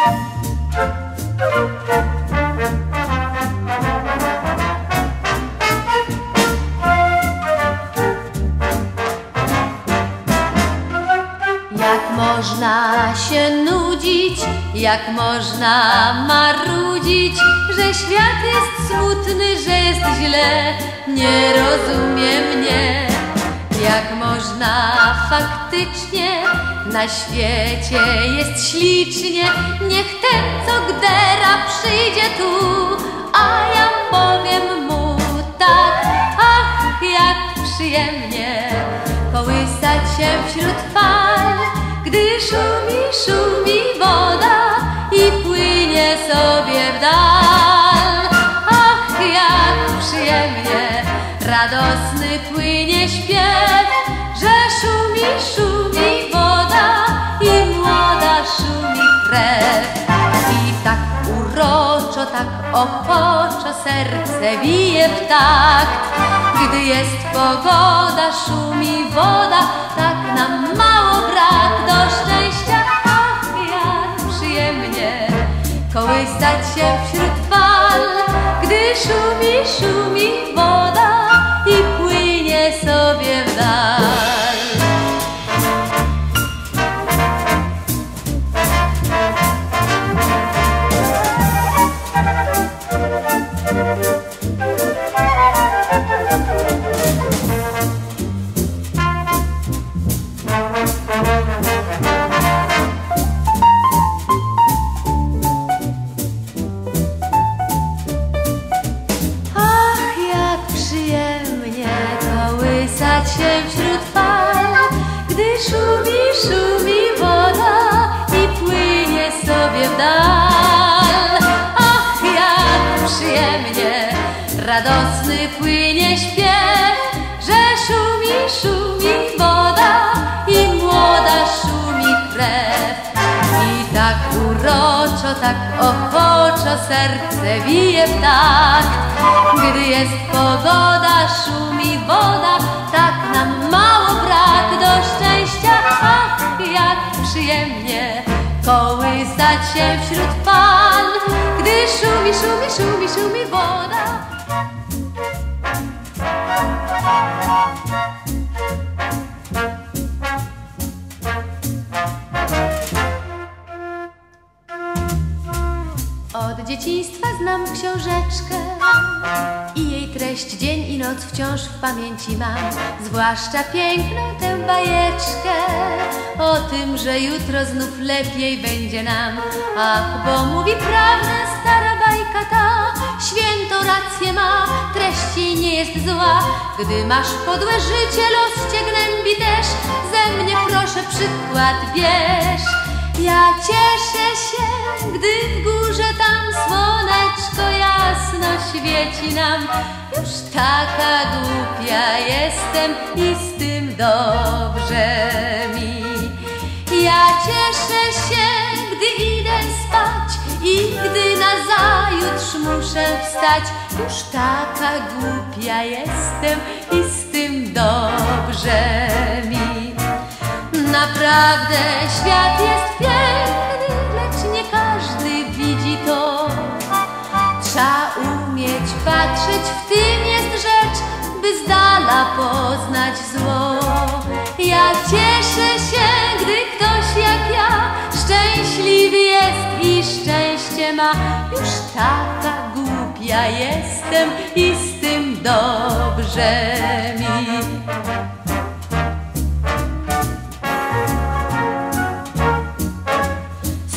Jak można się nudzić, jak można marudzić, że świat jest smutny, że jest źle, nie rozumie mnie. Jak można faktycznie na świecie jest ślicznie, niech ten, co gdera, przyjdzie tu, a ja powiem mu tak, ach, jak przyjemnie kołysać się wśród fal, gdy szumi, szumi woda i płynie sobie w dal. Ach, jak przyjemnie, radosny ochoczo serce bije w takt, gdy jest pogoda, szumi woda, tak nam mało brak do szczęścia. Ach, jak przyjemnie kołysać się wśród fal, gdy szumi, szumi woda się wśród fal, gdy szumi, szumi woda i płynie sobie w dal. Ach, jak przyjemnie, radosny płynie śpiew, że szumi, szumi woda i młoda szumi krew. I tak uroczo, tak ochoczo serce bije w takt, gdy jest pogoda, szumi wśród fal, gdy szumi, szumi, szumi, szumi woda. Noc wciąż w pamięci mam. Zwłaszcza piękną tę bajeczkę o tym, że jutro znów lepiej będzie nam. Ach, bo mówi prawdę stara bajka ta, święto rację ma, treść jej nie jest zła. Gdy masz podłe życie, los cię gnębi też, ze mnie proszę przykład bierz. Ja cieszę się, świeci nam. Już taka głupia jestem i z tym dobrze mi. Ja cieszę się, gdy idę spać i gdy nazajutrz muszę wstać. Już taka głupia jestem i z tym dobrze mi. Naprawdę świat jest piękny, patrzeć, w tym jest rzecz, by z dala poznać zło. Ja cieszę się, gdy ktoś jak ja szczęśliwy jest i szczęście ma. Już taka głupia jestem i z tym dobrze mi.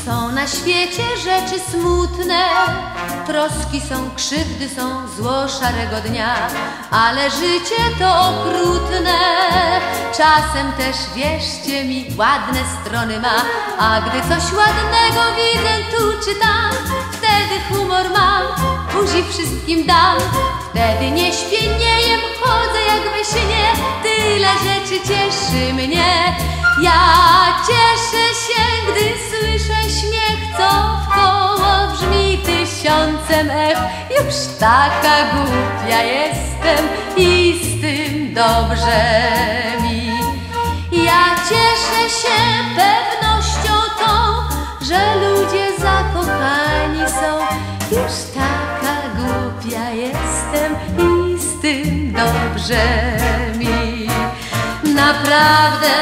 Są na świecie rzeczy smutne, troski są, krzywdy są, zło szarego dnia, ale życie to okrutne. Czasem też, wierzcie mi, ładne strony ma, a gdy coś ładnego widzę tu czy tam, wtedy humor mam, buzi wszystkim dam. Wtedy nie śpię, nie jem, chodzę jak we śnie, tyle rzeczy cieszy mnie. Ja cieszę się, gdy Już taka głupia jestem i z tym dobrze mi. Ja cieszę się pewnością tą, że ludzie zakochani są. Już taka głupia jestem i z tym dobrze mi. Naprawdę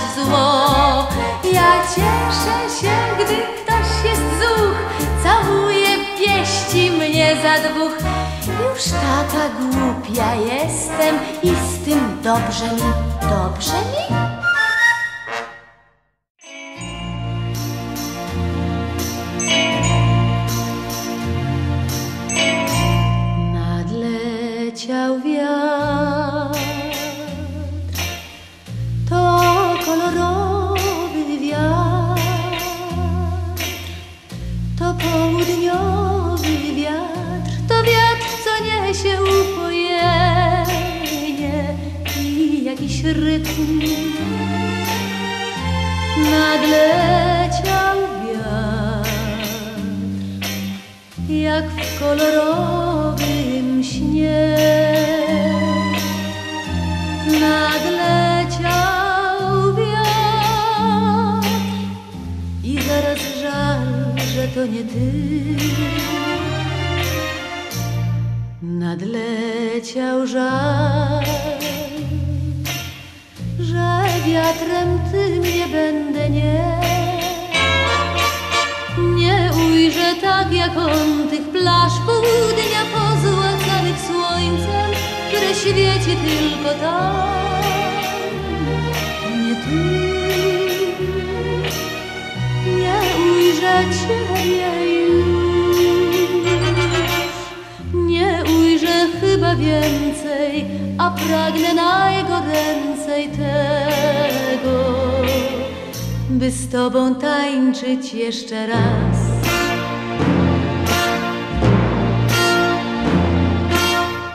poznać zło. Ja cieszę się, gdy ktoś jest zuch, całuje, pieści mnie za dwóch. Już taka głupia jestem i z tym dobrze mi, dobrze mi? Jakiś rytm. Nadleciał wiatr, jak w kolorowym śnie. Nadleciał wiatr i zaraz żal, że to nie ty. Nadleciał żal, wiatrem tym nie będę nie. Nie ujrzę tak jak on tych plaż południa pozłacanych słońcem, które świeci tylko tam, nie tu. Nie ujrzę ciebie nie ujrzę chyba więcej, a pragnę najgoręcej by z tobą tańczyć jeszcze raz.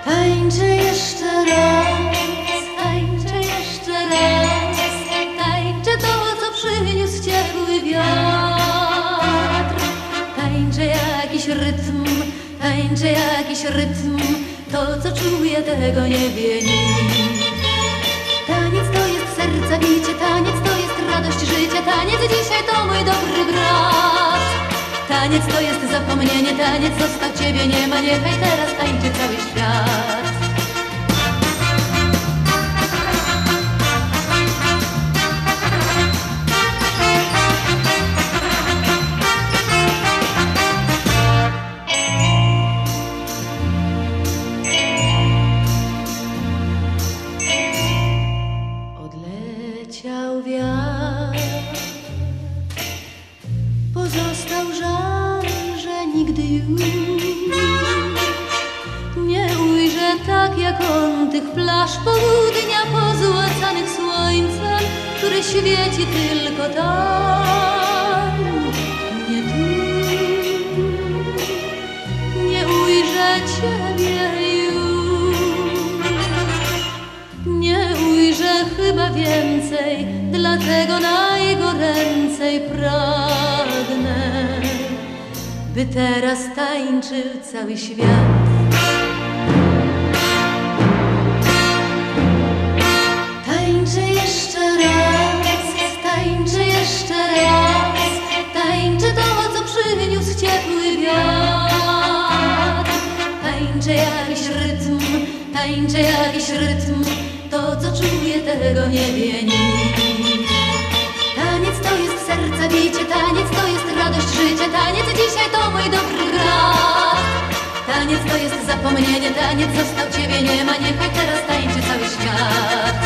Tańczę jeszcze raz, tańczę jeszcze raz, tańczę to, co przyniósł ciepły wiatr. Tańczę jakiś rytm, tańczę jakiś rytm, to, co czuję, tego nie wie nikt. Taniec to jest serca bicie, taniec to radość życia, taniec dzisiaj to mój dobry brat. Taniec to jest zapomnienie, taniec został ciebie nie ma, niechaj teraz tańczy cały świat. Tak jak on tych plaż południa pozłacanych słońcem, które świeci tylko tam, nie tu. Nie ujrzę ciebie już. Nie ujrzę chyba więcej, dlatego najgoręcej pragnę, by teraz tańczył cały świat. Tańczę jakiś rytm, to co czuję, tego nie wie nikt. Taniec to jest serca bicie, taniec to jest radość życia, taniec dzisiaj to mój dobry brat. Taniec to jest zapomnienie, taniec został ciebie nie ma, niechaj teraz tańczy cały świat.